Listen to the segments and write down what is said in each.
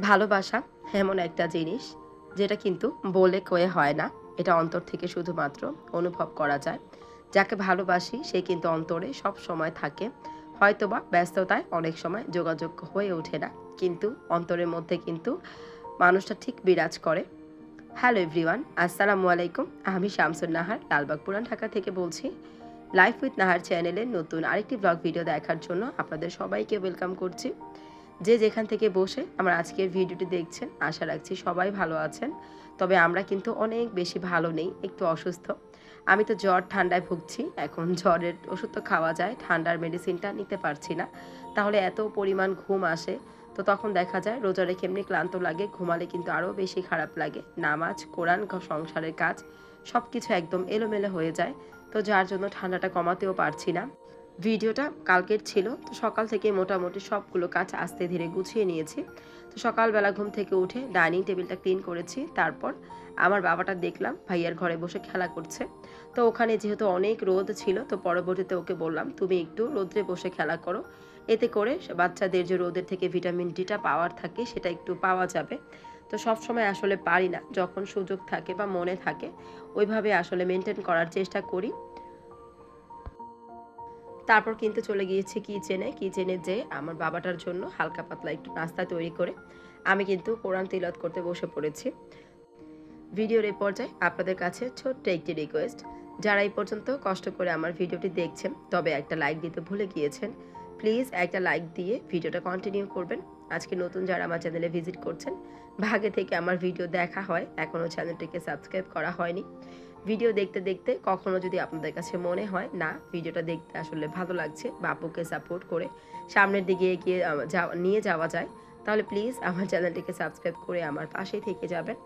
ভালোবাসা এমন একটা জিনিস যেটা কিন্তু বলে কয়ে হয় না। এটা অন্তর থেকে শুধুমাত্র অনুভব করা যায়। যাকে ভালোবাসি, সে কিন্তু অন্তরে সব সময় থাকে। হয়তোবা ব্যস্ততায় অনেক সময় যোগাযোগ হয়ে ওঠে না। কিন্তু অন্তরের মধ্যে কিন্তু মানুষটা ঠিক বিরাজ করে। হ্যালো এভরিওয়ান আসসালামু আলাইকুম। আমি শামসুন নাহার লালবাগ পুরান ঢাকা থেকে বলছি। লাইফ উইথ নাহার চ্যানেলের নতুন আরেকটি ব্লগ ভিডিও দেখার জন্য আপনাদের সবাইকে ওয়েলকাম করছি। যে যেখান থেকে বসে আমার আজকের ভিডিওটি দেখছেন, আশা রাখছি সবাই ভালো আছেন। তবে আমরা কিন্তু অনেক বেশি ভালো নেই, একটু অসুস্থ। আমি তো জ্বর ঠান্ডায় ভুগছি, এখন জ্বরের ওষুধ তো খাওয়া যায়, ঠান্ডার মেডিসিনটা নিতে পারছি না। তাহলে এত পরিমাণ ঘুম আসে, তো তখন দেখা যায় রোজা রেখে এমনি ক্লান্ত লাগে, ঘুমালে কিন্তু আরও বেশি খারাপ লাগে। নামাজ, কোরআন, সংসারের কাজ সব কিছু একদম এলোমেলো হয়ে যায়। তো যার জন্য ঠান্ডাটা কমাতেও পারছি না। ভিডিওটা কালকের ছিল, তো সকাল থেকে মোটামুটি সবগুলো কাজ আস্তে ধীরে গুছিয়ে নিয়েছি। তো সকালবেলা ঘুম থেকে উঠে ডাইনিং টেবিলটা ক্লিন করেছি। তারপর আমার বাবাটা দেখলাম, ভাইয়ার ঘরে বসে খেলা করছে। তো ওখানে যেহেতু অনেক রোদ ছিল, তো পরবর্তীতে ওকে বললাম, তুমি একটু রোদ্রে বসে খেলা করো। এতে করে বাচ্চাদের যে রোদের থেকে ভিটামিন ডিটা পাওয়ার থাকে, সেটা একটু পাওয়া যাবে। তো সব সময় আসলে পারি না। যখন সুযোগ থাকে বা মনে থাকে, ওইভাবে আসলে মেনটেন করার চেষ্টা করি। তারপর কিন্তু চলে গিয়েছি কিচেনে কিচেনে যে আমার বাবাটার জন্য হালকা পাতলা একটু নাস্তা তৈরি করে আমি কিন্তু কোরআন তিলত করতে বসে পড়েছি। ভিডিওর এই পর্যায়ে আপনাদের কাছে ছোট্ট একটি রিকোয়েস্ট যারা এই পর্যন্ত কষ্ট করে আমার ভিডিওটি দেখছেন, তবে একটা লাইক দিতে ভুলে গিয়েছেন প্লিজ একটা লাইক দিয়ে ভিডিওটা কন্টিনিউ করবেন। আজকে নতুন যারা আমার চ্যানেলে ভিজিট করছেন ভাগে থেকে আমার ভিডিও দেখা হয় এখনও চ্যানেলটিকে সাবস্ক্রাইব করা হয়নি। ভিডিও দেখতে দেখতে কখনো যদি আপনাদের কাছে মনে হয়, না ভিডিওটা দেখতে আসলে ভালো লাগছে বাপুকে সাপোর্ট করে সামনের দিকে এগিয়ে যাওয়া, নিয়ে যাওয়া যায়, তাহলে প্লিজ আমার চ্যানেলটিকে সাবস্ক্রাইব করে আমার পাশেই থেকে যাবেন।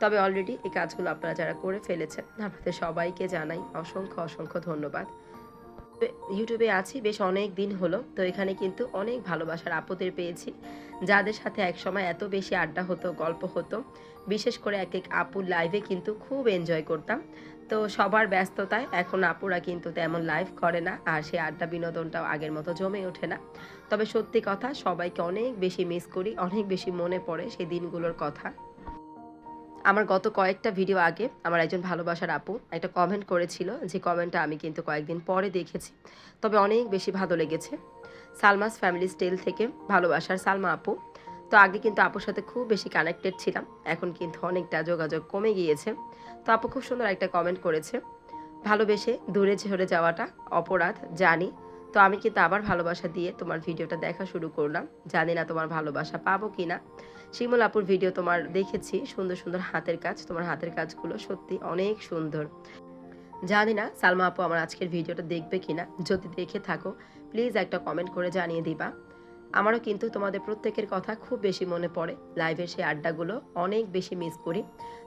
তবে অলরেডি এই কাজগুলো আপনারা যারা করে ফেলেছেন, আপনাদের সবাইকে জানাই অসংখ্য অসংখ্য ধন্যবাদ। ইউটিউবে আছি বেশ অনেক দিন হলো, তো এখানে কিন্তু অনেক ভালোবাসার আপদের পেয়েছি। যাদের সাথে একসময় এত বেশি আড্ডা হতো, গল্প হতো, বিশেষ করে এক এক আপুর লাইভে কিন্তু খুব এনজয় করতাম। তো সবার ব্যস্ততায় এখন আপুরা কিন্তু তেমন লাইভ করে না, আর সেই আড্ডা বিনোদনটাও আগের মতো জমে ওঠে না। তবে সত্যি কথা, সবাইকে অনেক বেশি মিস করি, অনেক বেশি মনে পড়ে সেই দিনগুলোর কথা। আমার গত কয়েকটা ভিডিও আগে আমার একজন ভালোবাসার আপু একটা কমেন্ট করেছিল যে কমেন্টটা আমি কিন্তু কয়েকদিন পরে দেখেছি। তবে অনেক বেশি ভালো লেগেছে। সালমাস ফ্যামিলি স্টাইল থেকে ভালোবাসার সালমা আপু। তো আগে কিন্তু আপুর সাথে খুব বেশি কানেক্টেড ছিলাম। এখন কিন্তু অনেকটা যোগাযোগ কমে গিয়েছে। তো আপু খুব সুন্দর একটা কমেন্ট করেছে। ভালোবেসে দূরে ঝরে যাওয়াটা অপরাধ, জানি। তো আমি কিন্তু আবার ভালোবাসা দিয়ে তোমার ভিডিওটা দেখা শুরু করলাম। জানি না তোমার ভালোবাসা পাবো কি না শিমুল আপুর ভিডিও তোমার দেখেছি, সুন্দর সুন্দর হাতের কাজ, তোমার হাতের কাজগুলো সত্যি অনেক সুন্দর। জানি না সালমা আপু আমার আজকের ভিডিওটা দেখবে কিনা। যদি দেখে থাকো প্লিজ একটা কমেন্ট করে জানিয়ে দিবা। আমারও কিন্তু তোমাদের প্রত্যেকের কথা খুব বেশি মনে পড়ে। লাইভের সেই আড্ডাগুলো অনেক বেশি মিস করি।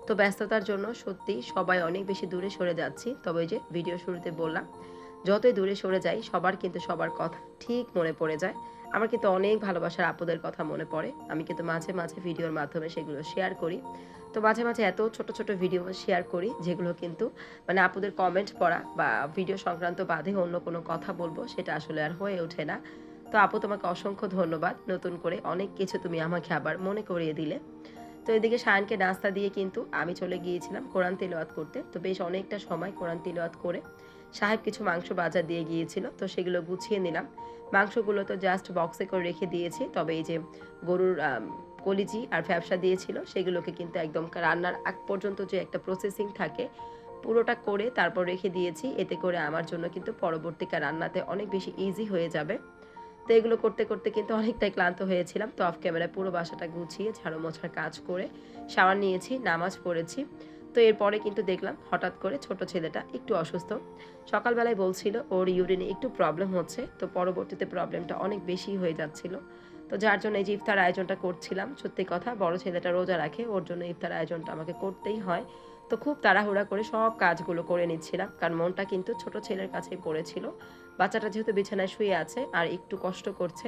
তো ব্যস্ততার জন্য সত্যি সবাই অনেক বেশি দূরে সরে যাচ্ছি। তবে যে ভিডিও শুরুতে বললাম যতই দূরে সরে যাই, সবার কিন্তু সবার কথা ঠিক মনে পড়ে যায়। আমার কিন্তু অনেক ভালোবাসার আপুদের কথা মনে পড়ে। আমি কিন্তু মাঝে মাঝে ভিডিওর মাধ্যমে সেগুলো শেয়ার করি। তো মাঝে মাঝে এত ছোট ছোট ভিডিও শেয়ার করি, যেগুলো কিন্তু মানে আপুদের কমেন্ট পড়া বা ভিডিও সংক্রান্ত বাদে অন্য কোনো কথা বলব, সেটা আসলে আর হয়ে ওঠে না। তো আপু, তোমাকে অসংখ্য ধন্যবাদ নতুন করে অনেক কিছু তুমি আমাকে আবার মনে করিয়ে দিলে। তো এদিকে সায়নকে নাস্তা দিয়ে কিন্তু আমি চলে গিয়েছিলাম কোরআন তিলওয়াত করতে। তো বেশ অনেকটা সময় কোরআন তিলওয়াত করে সাহেব কিছু মাংস বাজার দিয়ে গিয়েছিল, তো সেগুলো গুছিয়ে নিলাম। মাংসগুলো তো জাস্ট বক্সে করে রেখে দিয়েছি, তবে এই যে গরুর কলিজি আর ফ্যাবসা দিয়েছিল, সেগুলোকে কিন্তু একদম রান্নার আগ পর্যন্ত যে একটা প্রসেসিং থাকে, পুরোটা করে তারপর রেখে দিয়েছি। এতে করে আমার জন্য কিন্তু পরবর্তীকার রান্নাতে অনেক বেশি ইজি হয়ে যাবে। তো এগুলো করতে করতে কিন্তু অনেকটাই ক্লান্ত হয়েছিলাম। তো অফ ক্যামেরায় পুরো বাসাটা গুছিয়ে ঝাড়ু মোছার কাজ করে শাওয়ার নিয়েছি, নামাজ পড়েছি। তো এরপরে কিন্তু দেখলাম হঠাৎ করে ছোট ছেলেটা একটু অসুস্থ। সকালবেলায় বলছিল ওর ইউরিনে একটু প্রবলেম হচ্ছে, তো পরবর্তীতে প্রবলেমটা অনেক বেশি হয়ে যাচ্ছিল। তো যার জন্য এই যে ইফতার আয়োজনটা করছিলাম, সত্যি কথা বড় ছেলেটা রোজা রাখে, ওর জন্য ইফতার আয়োজনটা আমাকে করতেই হয়। তো খুব তাড়াহুড়া করে সব কাজগুলো করে নিচ্ছিলাম, কারণ মনটা কিন্তু ছোট ছেলের কাছেই পড়েছিল। বাচ্চাটা যেহেতু বিছানায় শুয়ে আছে আর একটু কষ্ট করছে,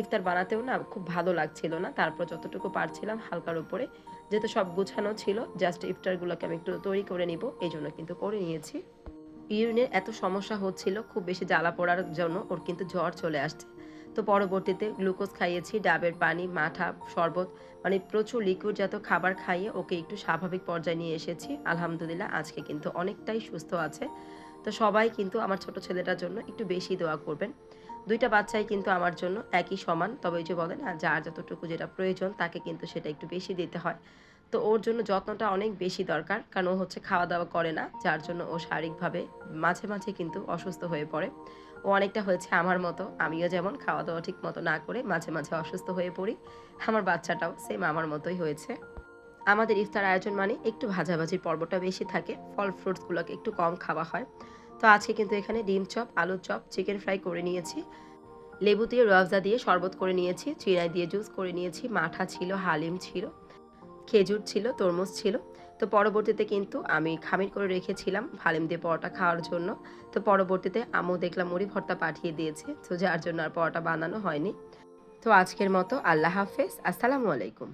ইফতার বানাতেও না খুব ভালো লাগছিল না। তারপর যতটুকু পারছিলাম হালকার উপরে, যেহেতু সব গুছানো ছিল জাস্ট ইফতারগুলোকে আমি একটু তৈরি করে নিব, এই জন্য কিন্তু করে নিয়েছি। ইউরিনের এত সমস্যা হচ্ছিল, খুব বেশি জ্বালা পড়ার জন্য ওর কিন্তু জ্বর চলে আসছে। তো পরবর্তীতে গ্লুকোজ খাইয়েছি, ডাবের পানি, মাঠা, শরবত মানে প্রচুর লিকুইড জাত খাবার খাইয়ে ওকে একটু স্বাভাবিক পর্যায়ে নিয়ে এসেছি। আলহামদুলিল্লাহ, আজকে কিন্তু অনেকটাই সুস্থ আছে। তো সবাই কিন্তু আমার ছোট ছেলেটার জন্য একটু বেশি দোয়া করবেন। দুইটা বাচ্চাই কিন্তু আমার জন্য একই সমান। তবে ওই যে বলে না, যার যতটুকু যেটা প্রয়োজন তাকে কিন্তু সেটা একটু বেশি দিতে হয়। তো ওর জন্য যত্নটা অনেক বেশি দরকার, কারণ ও হচ্ছে খাওয়া দাওয়া করে না, যার জন্য ও শারীরিকভাবে মাঝে মাঝে কিন্তু অসুস্থ হয়ে পড়ে। ও অনেকটা হয়েছে আমার মতো। আমিও যেমন খাওয়া দাওয়া ঠিক মতো না করে মাঝে মাঝে অসুস্থ হয়ে পড়ি। আমার বাচ্চাটাও সেম আমার মতোই হয়েছে। আমাদের ইফতার আয়োজন মানে একটু ভাজাভাজির পর্বটা বেশি থাকে, ফল ফ্রুটসগুলোকে একটু কম খাওয়া হয়। তো আজকে কিন্তু এখানে ডিম চপ, আলুর চপ, চিকেন ফ্রাই করে নিয়েছি। লেবু দিয়ে রওয়াবজা দিয়ে শরবত করে নিয়েছি চিনাই দিয়ে জুস করে নিয়েছি, মাঠা ছিল, হালিম ছিল, খেজুর ছিল, তরমুজ ছিল। তো পরবর্তীতে কিন্তু আমি খামির করে রেখেছিলাম হালিম দিয়ে পরোটা খাওয়ার জন্য। তো পরবর্তীতে আমও দেখলাম মুড়ি ভর্তা পাঠিয়ে দিয়েছে। তো যার জন্য আর পরোটা বানানো হয়নি। তো আজকের মতো আল্লাহ হাফেজ। আসসালামু আলাইকুম।